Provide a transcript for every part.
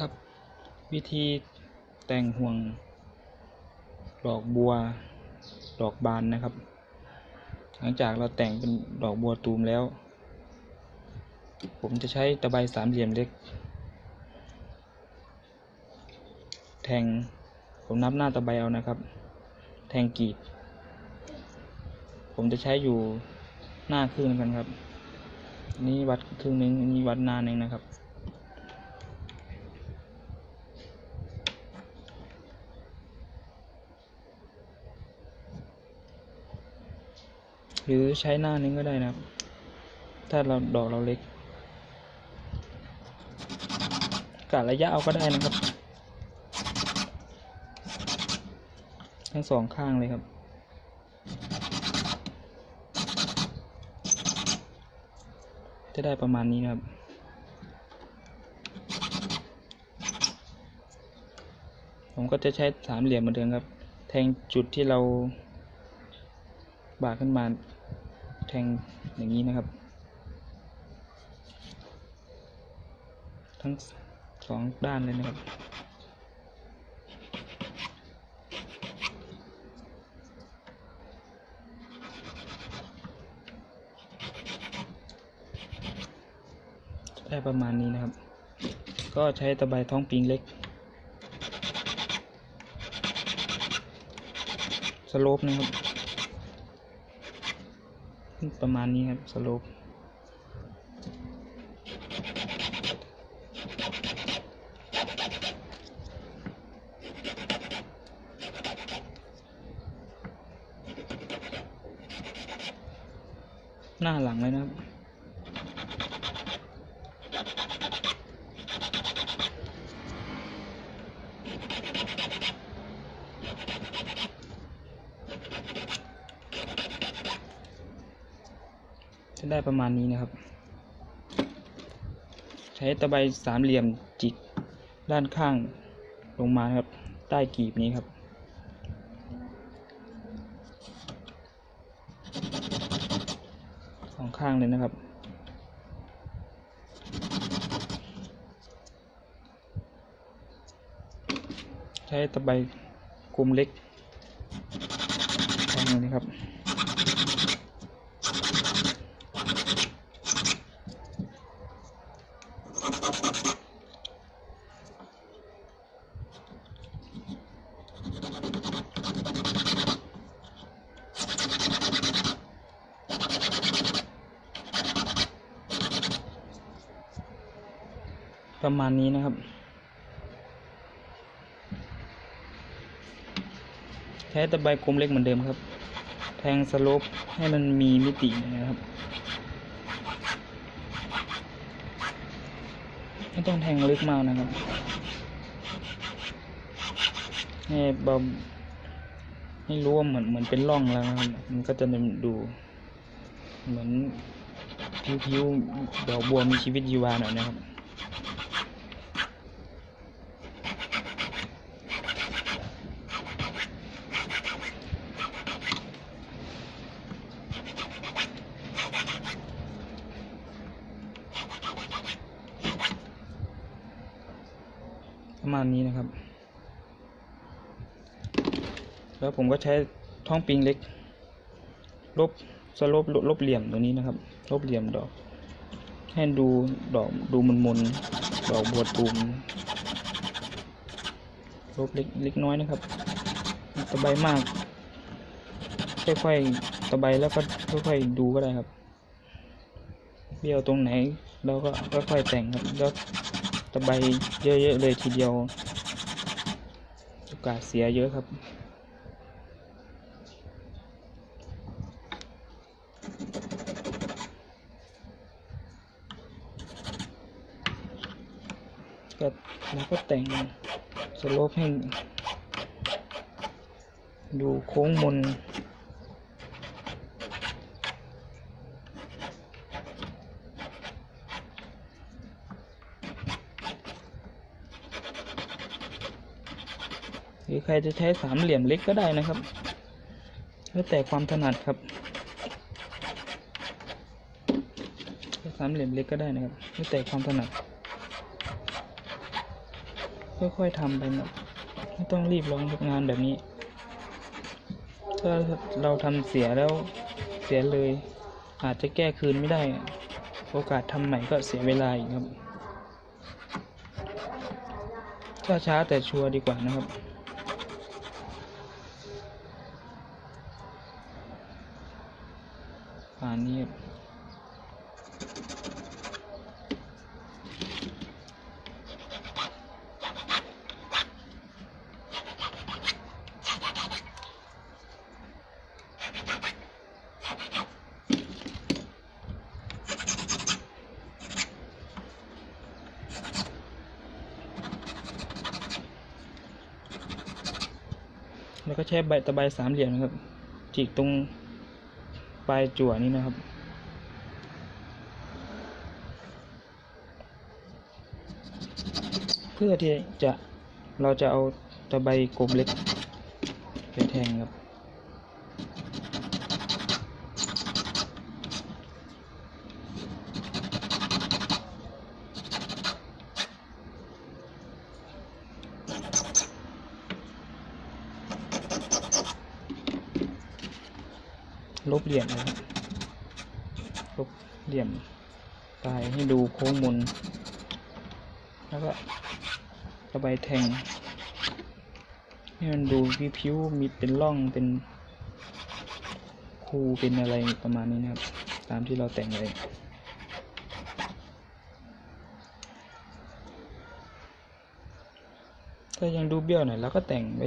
ครับ วิธีแต่งห่วงดอกบัวดอกบานนะครับ หลังจากเราแต่งเป็นดอกบัวตูมแล้ว ผมจะใช้ตะไบสามเหลี่ยมเล็ก แทงผมนับหน้าตะไบเอานะครับ แทงกรีดผมจะใช้อยู่หน้าครึ่งกันครับ นี่วัดครึ่งหนึงนี่วัดหน้าหนึ่งนะครับ หรือใช้หน้านึงก็ได้นะครับ ถ้าเราดอกเราเล็กกะระยะเอาก็ได้นะครับ ทั้งสองข้างเลยครับ จะได้ประมาณนี้นะครับผมก็จะใช้สามเหลี่ยมเหมือนเดิมครับ แทงจุดที่เราบากขึ้นมา ทงอย่างนี้นะครับ ทั้งสองด้านเลยนะครับ ได้ประมาณนี้นะครับ ก็ใช้ตะไบท้องปิงเล็กสโลปนะครับ ประมาณนี้ครับสโลปหน้าหลังเลยนะครับ ได้ประมาณนี้นะครับ ใช้ตะไบสามเหลี่ยมจิกด้านข้างลงมาครับ ใต้กีบนี้ครับ สองข้างเลยนะครับ ใช้ตะไบกลมเล็กแทงเลยครับ ประมาณนี้นะครับ ใช้ตะไบกลมเล็กเหมือนเดิมครับ แทงสโลปให้มันมีมิตินะครับ ไม่ต้องแทงลึกมากนะครับให้เบาให้รู้ว่าเหมือนเหมือนเป็นร่องแล้วนะครับ มันก็จะดู เหมือนผิวๆดอกบัวมีชีวิตชีวาหน่อยนะครับ ประมาณนี้นะครับ แล้วผมก็ใช้ท้องปิงเล็ก ลบสลบลบเหลี่ยมตรงนี้นะครับ ลบเหลี่ยมดอก ให้ดูดอกดูมนมนดอกบัวตูมลบเล็กเล็กน้อยนะครับตะไบมาก ค่อยๆตะไบแล้วก็ค่อยๆดูก็ได้ครับเบี้ยวตรงไหนเราก็ค่อยๆแต่งครับแล้ว ตะไบเยอะๆเลยทีเดียวโอกาสเสียเยอะครับ ก็แล้วก็แต่งสโลปให้ดูโค้งมน หรือใครจะใช้สามเหลี่ยมเล็กก็ได้นะครับ แล้วแต่ความถนัดครับสามเหลี่ยมเล็กก็ได้นะครับแล้วแต่ความถนัดค่อยๆทำไปนะไม่ต้องรีบร้อนกับงานแบบนี้ถ้าเราทำเสียแล้วเสียเลย อาจจะแก้คืนไม่ได้ โอกาสทำใหม่ก็เสียเวลาอีกครับช้าช้าๆแต่ชัวร์ดีกว่านะครับาเนียบแล้วก็ใช้ใบตะไบสามเหลี่ยมนะครับจิกตรง ปลายจั่วนี้นะครับ เพื่อที่จะเราจะเอาตะไบกลมเล็กไปแทงครับ ลบเหลี่ยมนะครับลบเหลี่ยมปลายให้ดูโค้งมน แล้วก็ระบายแทง ให้มันดูพิพิวมีเป็นร่องเป็นคูเป็นอะไรประมาณนี้นะครับ ตามที่เราแต่งไว้ถ้ายังดูเบี้ยวหน่อยเราก็แต่งไว้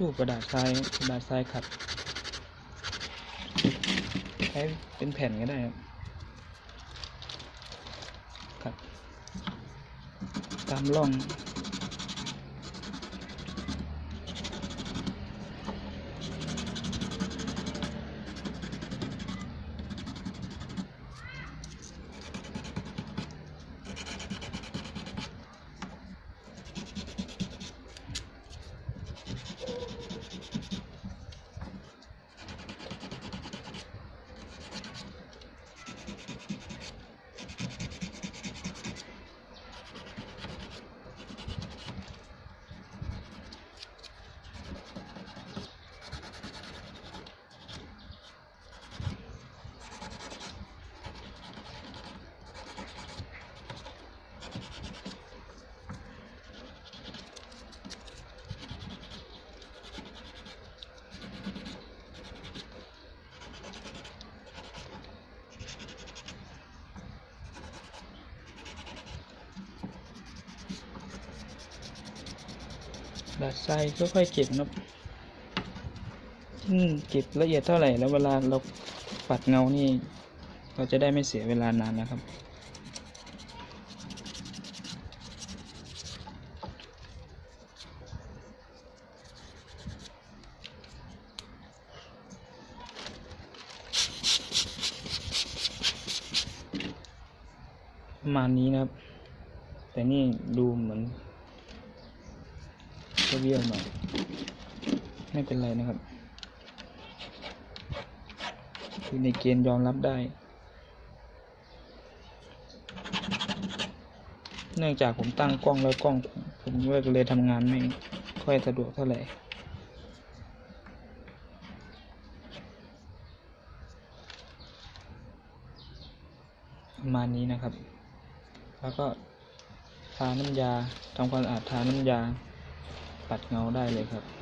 รูปกระดาษทรายกระดาษทรายขัดใช้เป็นแผ่นก็ได้ครับขัดตามร่อง กระดาษทรายค่อยๆเก็บนะครับยิ่งเก็บละเอียดเท่าไหร่แล้วเวลาเราปัดเงานี่ เราจะได้ไม่เสียเวลานานนะครับประมาณนี้นะครับ แต่นี่ดูเหมือน จะเบี้ยวหน่อย ไม่เป็นไรนะครับ คือในเกณฑ์ยอมรับได้ เนื่องจากผมตั้งกล้องแล้วกล้อง ผมก็เลยทำงานไม่ค่อยสะดวกเท่าไหร่ประมาณนี้นะครับ แล้วก็ทาน้ำยาทำความสะอาดทาน้ำยา ปัดเงาได้เลยครับ